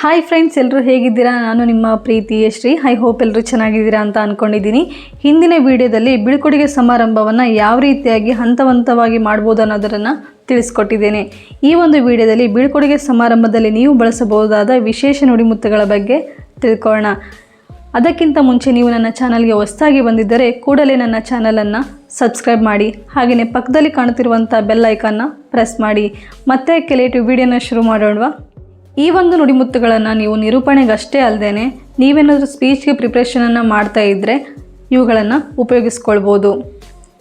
Hi friends ಎಲ್ಲರೂ ಹೇಗಿದ್ದೀರಾ? ನಾನು ನಿಮ್ಮ ಪ್ರೀತಿ ಶ್ರೀ. ಐ ಹೋಪ್ ಎಲ್ಲರೂ ಚೆನ್ನಾಗಿದ್ದೀರಾ ಅಂತ ಅಂದ್ಕೊಂಡಿದ್ದೀನಿ ಹಿಂದಿನ ವಿಡಿಯೋದಲ್ಲಿ ಬೀಳ್ಕೊಡುಗೆ ಸಮಾರಂಭವನ್ನು ಯಾವ ರೀತಿಯಾಗಿ ಹಂತ ಹಂತವಾಗಿ ಮಾಡ್ಬೋದು ಅನ್ನೋದನ್ನು ತಿಳಿಸ್ಕೊಟ್ಟಿದ್ದೇನೆ. ಈ ಒಂದು ವಿಡಿಯೋದಲ್ಲಿ ಬೀಳ್ಕೊಡುಗೆ ಸಮಾರಂಭದಲ್ಲಿ ನೀವು ಬಳಸಬಹುದಾದ ವಿಶೇಷ ನುಡಿಮುತ್ತುಗಳ ಬಗ್ಗೆ ತಿಳ್ಕೊಳ್ಳೋಣ. ಅದಕ್ಕಿಂತ ಮುಂಚೆ ನೀವು ನನ್ನ ಚಾನಲ್ಗೆ ಹೊಸದಾಗಿ ಬಂದಿದ್ದರೆ ಕೂಡಲೇ ನನ್ನ ಚಾನಲನ್ನು ಸಬ್ಸ್ಕ್ರೈಬ್ ಮಾಡಿ, ಹಾಗೆಯೇ ಪಕ್ಕದಲ್ಲಿ ಕಾಣುತ್ತಿರುವಂಥ ಬೆಲ್ ಐಕಾನ್ನ ಪ್ರೆಸ್ ಮಾಡಿ. ಮತ್ತೆ ಕೆಲೇಟಿವ್ ವಿಡಿಯೋನ ಶುರು ಮಾಡೋಣವಾ? ಈ ಒಂದು ನುಡಿಮುತ್ತುಗಳನ್ನು ನೀವು ನಿರೂಪಣೆಗಷ್ಟೇ ಅಲ್ಲದೆ ನೀವೇನಾದರೂ ಸ್ಪೀಚ್ಗೆ ಪ್ರಿಪ್ರೇಷನನ್ನು ಮಾಡ್ತಾ ಇದ್ದರೆ ಇವುಗಳನ್ನು ಉಪಯೋಗಿಸ್ಕೊಳ್ಬೋದು.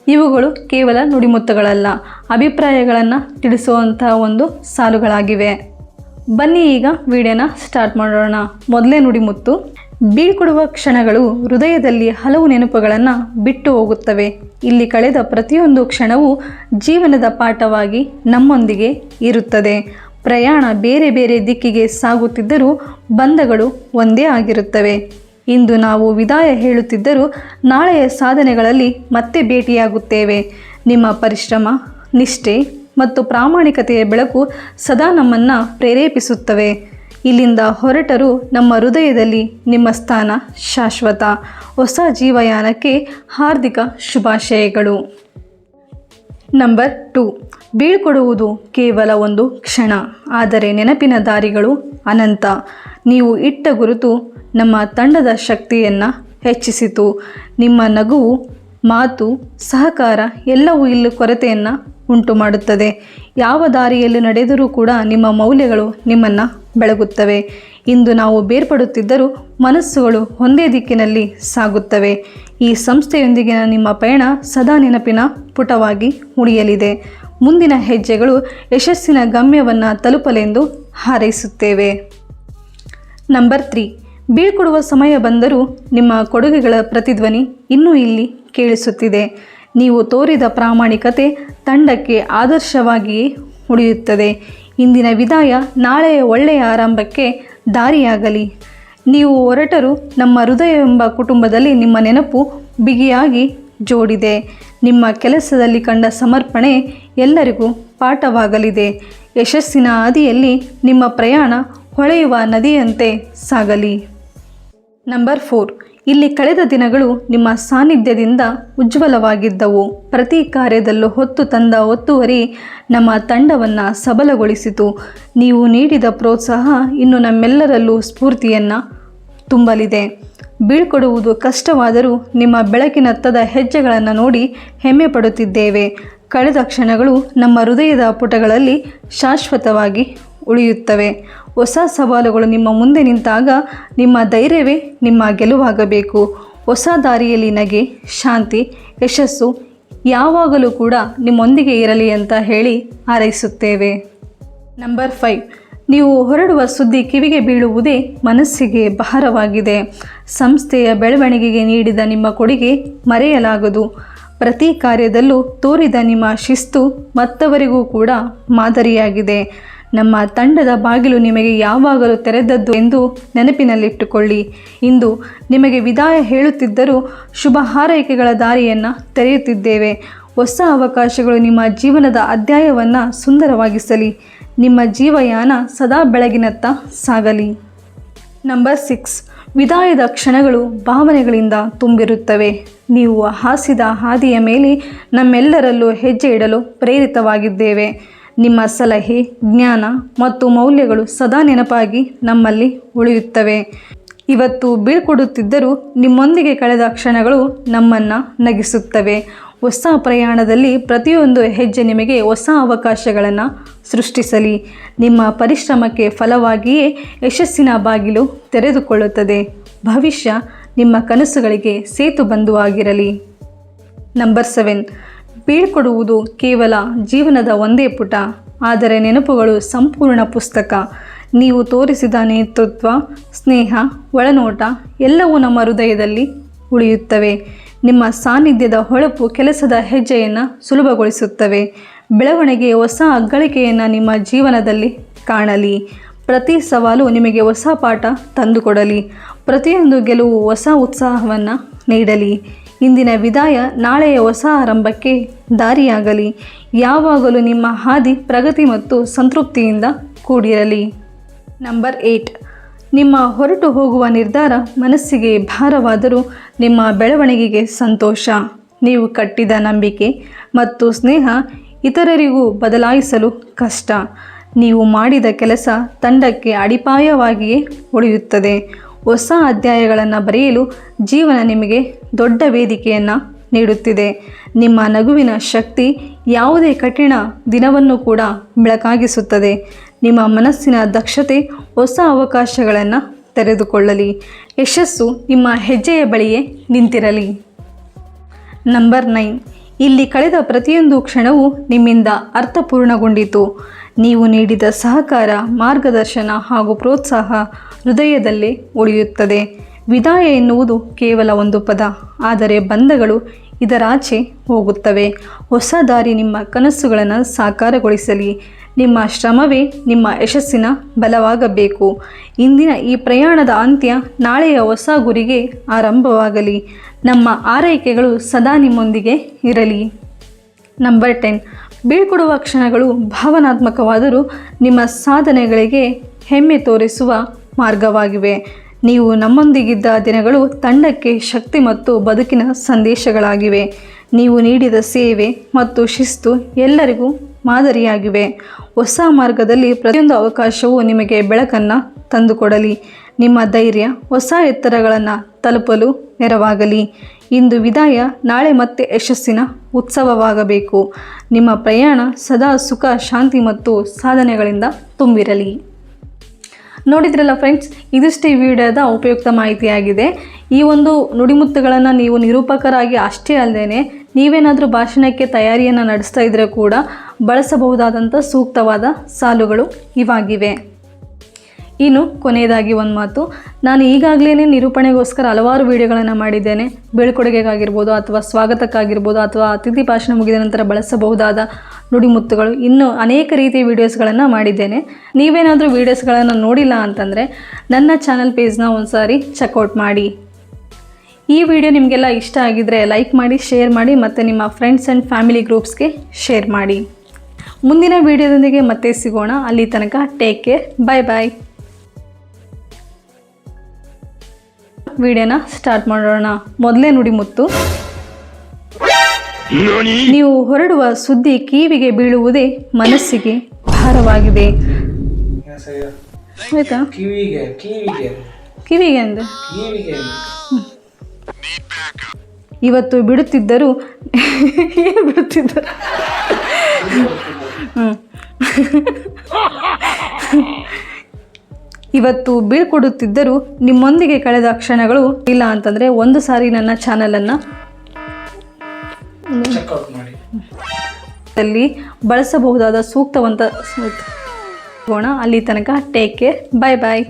ಇವುಗಳು ಕೇವಲ ನುಡಿಮುತ್ತುಗಳಲ್ಲ, ಅಭಿಪ್ರಾಯಗಳನ್ನು ತಿಳಿಸುವಂತಹ ಒಂದು ಸಾಲುಗಳಾಗಿವೆ. ಬನ್ನಿ ಈಗ ವಿಡಿಯೋನ ಸ್ಟಾರ್ಟ್ ಮಾಡೋಣ. ಮೊದಲೇ ನುಡಿಮುತ್ತು. ಬೀಳ್ಕೊಡುವ ಕ್ಷಣಗಳು ಹೃದಯದಲ್ಲಿ ಹಲವು ನೆನಪುಗಳನ್ನು ಬಿಟ್ಟು ಹೋಗುತ್ತವೆ. ಇಲ್ಲಿ ಕಳೆದ ಪ್ರತಿಯೊಂದು ಕ್ಷಣವೂ ಜೀವನದ ಪಾಠವಾಗಿ ನಮ್ಮೊಂದಿಗೆ ಇರುತ್ತದೆ. ಪ್ರಯಾಣ ಬೇರೆ ಬೇರೆ ದಿಕ್ಕಿಗೆ ಸಾಗುತ್ತಿದ್ದರೂ ಬಂಧಗಳು ಒಂದೇ ಆಗಿರುತ್ತವೆ. ಇಂದು ನಾವು ವಿದಾಯ ಹೇಳುತ್ತಿದ್ದರೂ ನಾಳೆಯ ಸಾಧನೆಗಳಲ್ಲಿ ಮತ್ತೆ ಭೇಟಿಯಾಗುತ್ತೇವೆ. ನಿಮ್ಮ ಪರಿಶ್ರಮ, ನಿಷ್ಠೆ ಮತ್ತು ಪ್ರಾಮಾಣಿಕತೆಯ ಬೆಳಕು ಸದಾ ನಮ್ಮನ್ನು ಪ್ರೇರೇಪಿಸುತ್ತವೆ. ಇಲ್ಲಿಂದ ಹೊರಟರು ನಮ್ಮ ಹೃದಯದಲ್ಲಿ ನಿಮ್ಮ ಸ್ಥಾನ ಶಾಶ್ವತ. ಹೊಸ ಜೀವಯಾನಕ್ಕೆ ಹಾರ್ದಿಕ ಶುಭಾಶಯಗಳು. Number two. ಬೀಳ್ಕೊಡುವುದು ಕೇವಲ ಒಂದು ಕ್ಷಣ, ಆದರೆ ನೆನಪಿನ ದಾರಿಗಳು ಅನಂತ. ನೀವು ಇಟ್ಟ ಗುರುತು ನಮ್ಮ ತಂಡದ ಶಕ್ತಿಯನ್ನು ಹೆಚ್ಚಿಸಿತು. ನಿಮ್ಮ ನಗುವು, ಮಾತು, ಸಹಕಾರ ಎಲ್ಲವೂ ಇಲ್ಲಿ ಕೊರತೆಯನ್ನು ಉಂಟು ಮಾಡುತ್ತದೆ ಯಾವ ದಾರಿಯಲ್ಲಿ ನಡೆದರೂ ಕೂಡ ನಿಮ್ಮ ಮೌಲ್ಯಗಳು ನಿಮ್ಮನ್ನು ಬೆಳಗುತ್ತವೆ. ಇಂದು ನಾವು ಬೇರ್ಪಡುತ್ತಿದ್ದರೂ ಮನಸ್ಸುಗಳು ಒಂದೇ ದಿಕ್ಕಿನಲ್ಲಿ ಸಾಗುತ್ತವೆ. ಈ ಸಂಸ್ಥೆಯೊಂದಿಗಿನ ನಿಮ್ಮ ಪಯಣ ಸದಾ ನೆನಪಿನ ಪುಟವಾಗಿ ಉಳಿಯಲಿದೆ. ಮುಂದಿನ ಹೆಜ್ಜೆಗಳು ಯಶಸ್ಸಿನ ಗಮ್ಯವನ್ನು ತಲುಪಲೆಂದು ಹಾರೈಸುತ್ತೇವೆ. Number three. ಬೀಳ್ಕೊಡುವ ಸಮಯ ಬಂದರೂ ನಿಮ್ಮ ಕೊಡುಗೆಗಳ ಪ್ರತಿಧ್ವನಿ ಇನ್ನೂ ಇಲ್ಲಿ ಕೇಳಿಸುತ್ತಿದೆ. ನೀವು ತೋರಿದ ಪ್ರಾಮಾಣಿಕತೆ ತಂಡಕ್ಕೆ ಆದರ್ಶವಾಗಿಯೇ ಉಳಿಯುತ್ತದೆ. ಇಂದಿನ ವಿದಾಯ ನಾಳೆಯ ಒಳ್ಳೆಯ ಆರಂಭಕ್ಕೆ ದಾರಿಯಾಗಲಿ. ನೀವು ಹೊರಟರು ನಮ್ಮ ಹೃದಯ ಎಂಬ ಕುಟುಂಬದಲ್ಲಿ ನಿಮ್ಮ ನೆನಪು ಬಿಗಿಯಾಗಿ ಜೋಡಿದೆ. ನಿಮ್ಮ ಕೆಲಸದಲ್ಲಿ ಕಂಡ ಸಮರ್ಪಣೆ ಎಲ್ಲರಿಗೂ ಪಾಠವಾಗಲಿದೆ. ಯಶಸ್ಸಿನ ಹಾದಿಯಲ್ಲಿ ನಿಮ್ಮ ಪ್ರಯಾಣ ಹೊಳೆಯುವ ನದಿಯಂತೆ ಸಾಗಲಿ. Number four. ಇಲ್ಲಿ ಕಳೆದ ದಿನಗಳು ನಿಮ್ಮ ಸಾನ್ನಿಧ್ಯದಿಂದ ಉಜ್ವಲವಾಗಿದ್ದವು. ಪ್ರತಿ ಕಾರ್ಯದಲ್ಲೂ ಹೊತ್ತು ತಂದ ಒತ್ತುವರಿ ನಮ್ಮ ತಂಡವನ್ನು ಸಬಲಗೊಳಿಸಿತು. ನೀವು ನೀಡಿದ ಪ್ರೋತ್ಸಾಹ ಇನ್ನು ನಮ್ಮೆಲ್ಲರಲ್ಲೂ ಸ್ಫೂರ್ತಿಯನ್ನು ತುಂಬಲಿದೆ. ಬೀಳ್ಕೊಡುವುದು ಕಷ್ಟವಾದರೂ ನಿಮ್ಮ ಬೆಳಕಿನತ್ತದ ಹೆಜ್ಜೆಗಳನ್ನು ನೋಡಿ ಹೆಮ್ಮೆ ಪಡುತ್ತಿದ್ದೇವೆ. ಕಳೆದ ಕ್ಷಣಗಳು ನಮ್ಮ ಹೃದಯದ ಪುಟಗಳಲ್ಲಿ ಶಾಶ್ವತವಾಗಿ ಉಳಿಯುತ್ತವೆ. ಹೊಸ ಸವಾಲುಗಳು ನಿಮ್ಮ ಮುಂದೆ ನಿಂತಾಗ ನಿಮ್ಮ ಧೈರ್ಯವೇ ನಿಮ್ಮ ಗೆಲುವಾಗಬೇಕು. ಹೊಸ ದಾರಿಯಲ್ಲಿ ನಗೆ, ಶಾಂತಿ, ಯಶಸ್ಸು ಯಾವಾಗಲೂ ಕೂಡ ನಿಮ್ಮೊಂದಿಗೆ ಇರಲಿ ಅಂತ ಹೇಳಿ ಹಾರೈಸುತ್ತೇವೆ. Number five. ನೀವು ಹೊರಡುವ ಸುದ್ದಿ ಕಿವಿಗೆ ಬೀಳುವುದೇ ಮನಸ್ಸಿಗೆ ಭಾರವಾಗಿದೆ. ಸಂಸ್ಥೆಯ ಬೆಳವಣಿಗೆಗೆ ನೀಡಿದ ನಿಮ್ಮ ಕೊಡುಗೆ ಮರೆಯಲಾಗದು. ಪ್ರತಿ ಕಾರ್ಯದಲ್ಲೂ ತೋರಿದ ನಿಮ್ಮ ಶಿಸ್ತು ಮತ್ತವರಿಗೂ ಕೂಡ ಮಾದರಿಯಾಗಿದೆ. ನಮ್ಮ ತಂಡದ ಬಾಗಿಲು ನಿಮಗೆ ಯಾವಾಗಲೂ ತೆರೆದದ್ದು ಎಂದು ನೆನಪಿನಲ್ಲಿಟ್ಟುಕೊಳ್ಳಿ. ಇಂದು ನಿಮಗೆ ವಿದಾಯ ಹೇಳುತ್ತಿದ್ದರೂ ಶುಭ ಹಾರೈಕೆಗಳ ದಾರಿಯನ್ನು ತೆರೆಯುತ್ತಿದ್ದೇವೆ. ಹೊಸ ಅವಕಾಶಗಳು ನಿಮ್ಮ ಜೀವನದ ಅಧ್ಯಾಯವನ್ನು ಸುಂದರವಾಗಿಸಲಿ. ನಿಮ್ಮ ಜೀವಯಾನ ಸದಾ ಬೆಳಗಿನತ್ತ ಸಾಗಲಿ. Number six. ವಿದಾಯದ ಕ್ಷಣಗಳು ಭಾವನೆಗಳಿಂದ ತುಂಬಿರುತ್ತವೆ. ನೀವು ಹಾಸಿದ ಹಾದಿಯ ಮೇಲೆ ನಮ್ಮೆಲ್ಲರಲ್ಲೂ ಹೆಜ್ಜೆ ಇಡಲು ಪ್ರೇರಿತವಾಗಿದ್ದೇವೆ. ನಿಮ್ಮ ಸಲಹೆ, ಜ್ಞಾನ ಮತ್ತು ಮೌಲ್ಯಗಳು ಸದಾ ನೆನಪಾಗಿ ನಮ್ಮಲ್ಲಿ ಉಳಿಯುತ್ತವೆ. ಇವತ್ತು ಬೀಳ್ಕೊಡುತ್ತಿದ್ದರೂ ನಿಮ್ಮೊಂದಿಗೆ ಕಳೆದ ಕ್ಷಣಗಳು ನಮ್ಮನ್ನು ನಗಿಸುತ್ತವೆ. ಹೊಸ ಪ್ರಯಾಣದಲ್ಲಿ ಪ್ರತಿಯೊಂದು ಹೆಜ್ಜೆ ನಿಮಗೆ ಹೊಸ ಅವಕಾಶಗಳನ್ನು ಸೃಷ್ಟಿಸಲಿ. ನಿಮ್ಮ ಪರಿಶ್ರಮಕ್ಕೆ ಫಲವಾಗಿಯೇ ಯಶಸ್ಸಿನ ಬಾಗಿಲು ತೆರೆದುಕೊಳ್ಳುತ್ತದೆ. ಭವಿಷ್ಯ ನಿಮ್ಮ ಕನಸುಗಳಿಗೆ ಸೇತು ಬಂಧುವಾಗಿರಲಿ ನಂಬರ್ ಸೆವೆನ್. ಬೀಳ್ಕೊಡುವುದು ಕೇವಲ ಜೀವನದ ಒಂದೇ ಪುಟ, ಆದರೆ ನೆನಪುಗಳು ಸಂಪೂರ್ಣ ಪುಸ್ತಕ. ನೀವು ತೋರಿಸಿದ ನೇತೃತ್ವ, ಸ್ನೇಹ, ಒಳನೋಟ ಎಲ್ಲವೂ ನಮ್ಮ ಹೃದಯದಲ್ಲಿ ಉಳಿಯುತ್ತವೆ. ನಿಮ್ಮ ಸಾನ್ನಿಧ್ಯದ ಹೊಳಪು ಕೆಲಸದ ಹೆಜ್ಜೆಯನ್ನು ಸುಲಭಗೊಳಿಸುತ್ತವೆ. ಬೆಳವಣಿಗೆ ಹೊಸ ಅಗ್ಗಳಿಕೆಯನ್ನು ನಿಮ್ಮ ಜೀವನದಲ್ಲಿ ಕಾಣಲಿ. ಪ್ರತಿ ಸವಾಲು ನಿಮಗೆ ಹೊಸ ಪಾಠ ತಂದುಕೊಡಲಿ. ಪ್ರತಿಯೊಂದು ಗೆಲುವು ಹೊಸ ಉತ್ಸಾಹವನ್ನು ನೀಡಲಿ. ಇಂದಿನ ವಿದಾಯ ನಾಳೆಯ ಹೊಸ ಆರಂಭಕ್ಕೆ ದಾರಿಯಾಗಲಿ. ಯಾವಾಗಲೂ ನಿಮ್ಮ ಹಾದಿ ಪ್ರಗತಿ ಮತ್ತು ಸಂತೃಪ್ತಿಯಿಂದ ಕೂಡಿರಲಿ. ನಂಬರ್ ಏಯ್ಟ್ ನಿಮ್ಮ ಹೊರಟು ಹೋಗುವ ನಿರ್ಧಾರ ಮನಸ್ಸಿಗೆ ಭಾರವಾದರೂ ನಿಮ್ಮ ಬೆಳವಣಿಗೆಗೆ ಸಂತೋಷ. ನೀವು ಕಟ್ಟಿದ ನಂಬಿಕೆ ಮತ್ತು ಸ್ನೇಹ ಇತರರಿಗೂ ಬದಲಾಯಿಸಲು ಕಷ್ಟ. ನೀವು ಮಾಡಿದ ಕೆಲಸ ತಂಡಕ್ಕೆ ಅಡಿಪಾಯವಾಗಿಯೇ ಉಳಿಯುತ್ತದೆ. ಹೊಸ ಅಧ್ಯಾಯಗಳನ್ನು ಬರೆಯಲು ಜೀವನ ನಿಮಗೆ ದೊಡ್ಡ ವೇದಿಕೆಯನ್ನು ನೀಡುತ್ತಿದೆ. ನಿಮ್ಮ ನಗುವಿನ ಶಕ್ತಿ ಯಾವುದೇ ಕಠಿಣ ದಿನವನ್ನು ಕೂಡ ಬೆಳಕಾಗಿಸುತ್ತದೆ. ನಿಮ್ಮ ಮನಸ್ಸಿನ ದಕ್ಷತೆ ಹೊಸ ಅವಕಾಶಗಳನ್ನು ತೆರೆದುಕೊಳ್ಳಲಿ. ಯಶಸ್ಸು ನಿಮ್ಮ ಹೆಜ್ಜೆಯ ಬಳಿಯೇ ನಿಂತಿರಲಿ. Number nine. ಇಲ್ಲಿ ಕಳೆದ ಪ್ರತಿಯೊಂದು ಕ್ಷಣವೂ ನಿಮ್ಮಿಂದ ಅರ್ಥಪೂರ್ಣಗೊಂಡಿತು. ನೀವು ನೀಡಿದ ಸಹಕಾರ, ಮಾರ್ಗದರ್ಶನ ಹಾಗೂ ಪ್ರೋತ್ಸಾಹ ಹೃದಯದಲ್ಲೇ ಉಳಿಯುತ್ತದೆ. ವಿದಾಯ ಎನ್ನುವುದು ಕೇವಲ ಒಂದು ಪದ. ಆದರೆ ಬಂಧಗಳು ಇದರಾಚೆ ಹೋಗುತ್ತವೆ. ಹೊಸ ದಾರಿ ನಿಮ್ಮ ಕನಸುಗಳನ್ನು ಸಾಕಾರಗೊಳಿಸಲಿ. ನಿಮ್ಮ ಶ್ರಮವೇ ನಿಮ್ಮ ಯಶಸ್ಸಿನ ಬಲವಾಗಬೇಕು. ಇಂದಿನ ಈ ಪ್ರಯಾಣದ ಅಂತ್ಯ ನಾಳೆಯ ಹೊಸ ಗುರಿಗೆ ಆರಂಭವಾಗಲಿ. ನಮ್ಮ ಆರೈಕೆಗಳು ಸದಾ ನಿಮ್ಮೊಂದಿಗೆ ಇರಲಿ. Number ten. ಬೀಳ್ಕೊಡುವ ಕ್ಷಣಗಳು ಭಾವನಾತ್ಮಕವಾದರೂ ನಿಮ್ಮ ಸಾಧನೆಗಳಿಗೆ ಹೆಮ್ಮೆ ತೋರಿಸುವ ಮಾರ್ಗವಾಗಿವೆ. ನೀವು ನಮ್ಮೊಂದಿಗಿದ್ದ ದಿನಗಳು ತಂಡಕ್ಕೆ ಶಕ್ತಿ ಮತ್ತು ಬದುಕಿನ ಸಂದೇಶಗಳಾಗಿವೆ. ನೀವು ನೀಡಿದ ಸೇವೆ ಮತ್ತು ಶಿಸ್ತು ಎಲ್ಲರಿಗೂ ಮಾದರಿಯಾಗಿವೆ. ಹೊಸ ಮಾರ್ಗದಲ್ಲಿ ಪ್ರತಿಯೊಂದು ಅವಕಾಶವು ನಿಮಗೆ ಬೆಳಕನ್ನು ತಂದುಕೊಡಲಿ. ನಿಮ್ಮ ಧೈರ್ಯ ಹೊಸ ಎತ್ತರಗಳನ್ನು ತಲುಪಲು ನೆರವಾಗಲಿ. ಇಂದು ವಿದಾಯ, ನಾಳೆ ಮತ್ತೆ ಯಶಸ್ಸಿನ ಉತ್ಸವವಾಗಬೇಕು. ನಿಮ್ಮ ಪ್ರಯಾಣ ಸದಾ ಸುಖ, ಶಾಂತಿ ಮತ್ತು ಸಾಧನೆಗಳಿಂದ ತುಂಬಿರಲಿ. ನೋಡಿದ್ರಲ್ಲ ಫ್ರೆಂಡ್ಸ್ ಇದಿಷ್ಟು ಈ ವಿಡಿಯೋದ ಉಪಯುಕ್ತ ಮಾಹಿತಿಯಾಗಿದೆ. ಈ ಒಂದು ನುಡಿಮುತ್ತುಗಳನ್ನು ನೀವು ನಿರೂಪಕರಾಗಿ ಅಷ್ಟೇ ಅಲ್ಲದೆ ನೀವೇನಾದರೂ ಭಾಷಣಕ್ಕೆ ತಯಾರಿಯನ್ನು ನಡೆಸ್ತಾ ಇದ್ದರೆ ಕೂಡ ಬಳಸಬಹುದಾದಂಥ ಸೂಕ್ತವಾದ ಸಾಲುಗಳು ಇವಾಗಿವೆ. ಇನ್ನು ಕೊನೆಯದಾಗಿ ಒಂದು ಮಾತು. ನಾನು ಈಗಾಗಲೇ ನಿರೂಪಣೆಗೋಸ್ಕರ ಹಲವಾರು ವಿಡಿಯೋಗಳನ್ನು ಮಾಡಿದ್ದೇನೆ. ಬೀಳ್ಕೊಡುಗೆಗಾಗಿರ್ಬೋದು ಅಥವಾ ಸ್ವಾಗತಕ್ಕಾಗಿರ್ಬೋದು ಅಥವಾ ಅತಿಥಿ ಭಾಷಣ ಮುಗಿದ ನಂತರ ಬಳಸಬಹುದಾದ ನುಡಿಮುತ್ತುಗಳು ಇನ್ನೂ ಅನೇಕ ರೀತಿಯ ವೀಡಿಯೋಸ್ಗಳನ್ನು ಮಾಡಿದ್ದೇನೆ. ನೀವೇನಾದರೂ ವೀಡಿಯೋಸ್ಗಳನ್ನು ನೋಡಿಲ್ಲ ಅಂತಂದರೆ ನನ್ನ ಚಾನಲ್ ಪೇಜ್ನ ಒಂದು ಸಾರಿ ಚೆಕ್ಔಟ್ ಮಾಡಿ. ಈ ವಿಡಿಯೋ ನಿಮಗೆಲ್ಲ ಇಷ್ಟ ಆಗಿದ್ದರೆ ಲೈಕ್ ಮಾಡಿ, ಶೇರ್ ಮಾಡಿ ಮತ್ತು ನಿಮ್ಮ ಫ್ರೆಂಡ್ಸ್ ಆ್ಯಂಡ್ ಫ್ಯಾಮಿಲಿ ಗ್ರೂಪ್ಸ್ಗೆ ಶೇರ್ ಮಾಡಿ. ಮುಂದಿನ ವಿಡಿಯೋದೊಂದಿಗೆ ಮತ್ತೆ ಸಿಗೋಣ. ಅಲ್ಲಿ ತನಕ ಟೇಕ್ ಕೇರ್. ಬಾಯ್ ಬಾಯ್ ವಿಡಿಯೋನ ಸ್ಟಾರ್ಟ್ ಮಾಡೋಣ. ಮೊದಲೇ ನುಡಿಮುತ್ತು ನೀವು ಹೊರಡುವ ಸುದ್ದಿ ಕಿವಿಗೆ ಬೀಳುವುದೇ ಮನಸ್ಸಿಗೆ ಭಾರವಾಗಿದೆ. ಆಯ್ತಾ? ಕಿವಿಗೆ ಕಿವಿಗೆ. ಕಿವಿಗೆ ಅಂದೆ? ಇವತ್ತು ಬಿಡುತ್ತಿದ್ದರೂ ಏನು ಬಿಡುತ್ತಿದ್ದರು. ಹ್ಮ್. ಇವತ್ತು ಬೀಳ್ಕೊಡುತ್ತಿದ್ದರೂ ನಿಮ್ಮೊಂದಿಗೆ ಕಳೆದ ಕ್ಷಣಗಳು ಇಲ್ಲ ಅಂತಂದರೆ ಒಂದು ಸಾರಿ ನನ್ನ ಚಾನಲನ್ನು ಅಲ್ಲಿ ಬಳಸಬಹುದಾದ ಸೂಕ್ತವಂತ ಅಲ್ಲಿ ತನಕ ಟೇಕ್ ಕೇರ್ ಬಾಯ್ ಬಾಯ್